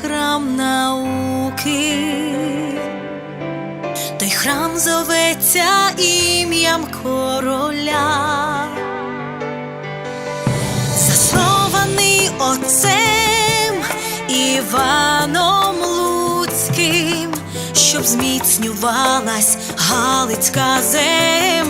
храм науки, той храм зоветься ім'ям короля, заснований отцем Іваном Луцьким, щоб зміцнювалась Галицька земля.